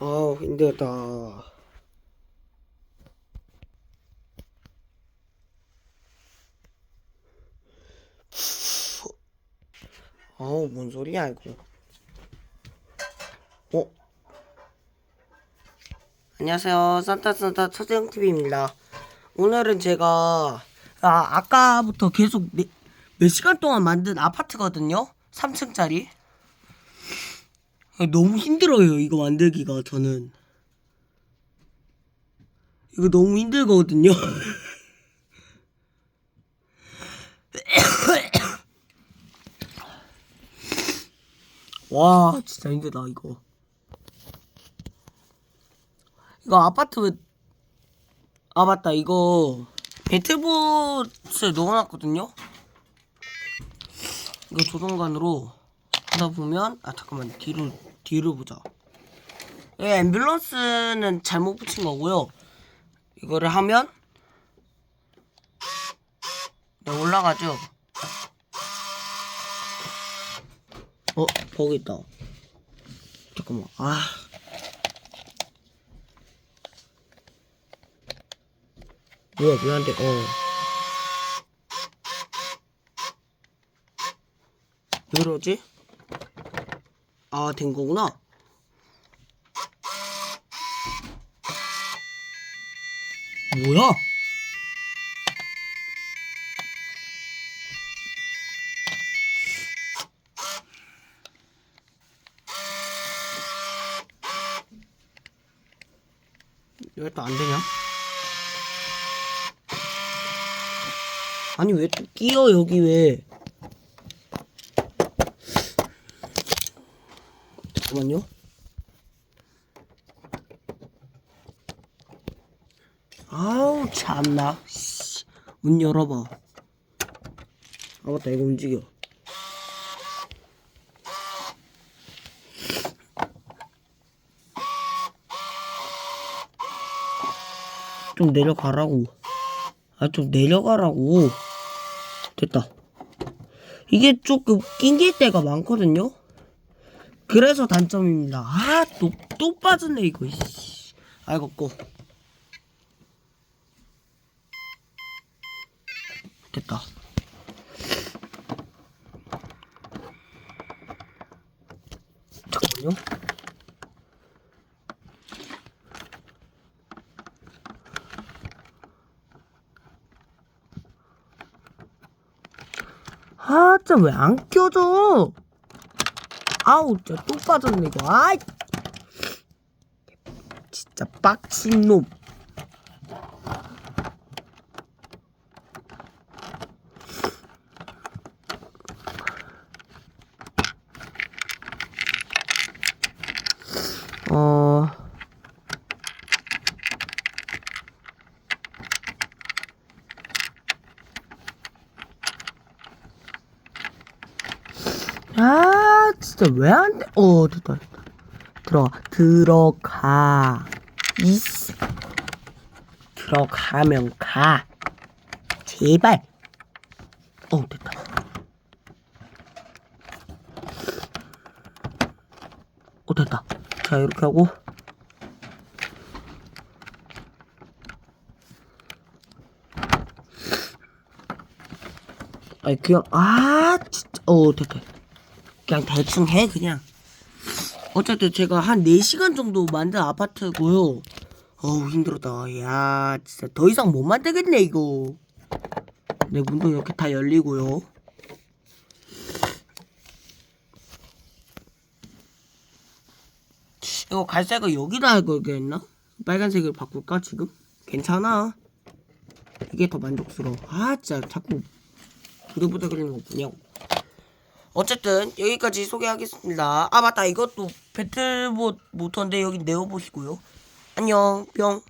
아 힘들다. 어우 뭔 소리야 이거. 어? 안녕하세요 산타산타 차재영TV입니다. 오늘은 제가 아 아까부터 계속 네, 몇 시간 동안 만든 아파트거든요. 3층짜리. 너무 힘들어요 이거 만들기가 저는. 이거 너무 힘들거든요. 와 진짜 힘들다 이거. 이거 아파트 아 맞다 이거 배트봇을 넣어놨거든요? 이거 조종관으로 하다 보면 아 잠깐만 뒤로 뒤로 보자. 이 앰뷸런스는 잘못 붙인 거고요. 이거를 하면 네, 올라가죠. 어 거기 있다. 잠깐만 아. 뭐야 왜안돼 어. 왜 이러지? 아, 된 거구나. 뭐야? 왜 또 안 되냐? 아니 왜 또 끼어 여기 왜? 잠깐만요. 아우 참나. 씨. 문 열어봐. 아 맞다 이거 움직여. 좀 내려가라고. 아 좀 내려가라고. 됐다. 이게 조금 낑길 때가 많거든요. 그래서 단점입니다. 아, 또, 또 빠졌네, 이거. 씨. 아이고, 꼬. 됐다. 잠깐만요. 아, 진짜 왜 안 껴져? 아우 진짜 또 빠졌네 이거. 아이. 진짜 빡친 놈. 어... 아 진짜 왜 안 돼? 어 됐다 됐다. 들어가. 들어가. 이씨. 들어가면 가. 제발. 어 됐다. 어 됐다. 자 이렇게 하고. 아니 그냥 아 진짜. 어 됐다 그냥 대충 해 그냥. 어쨌든 제가 한 4시간 정도 만든 아파트고요. 어우 힘들었다. 야 진짜 더 이상 못 만들겠네 이거. 내 문도 이렇게 다 열리고요. 이거 갈색을 여기다 할 걸겠나? 빨간색을 바꿀까 지금? 괜찮아. 이게 더 만족스러워. 아 진짜 자꾸 부들부들거리는 거 뭐냐고 어쨌든 여기까지 소개하겠습니다. 아 맞다 이것도 배틀봇 모터인데 여기 내어보시고요. 안녕 뿅.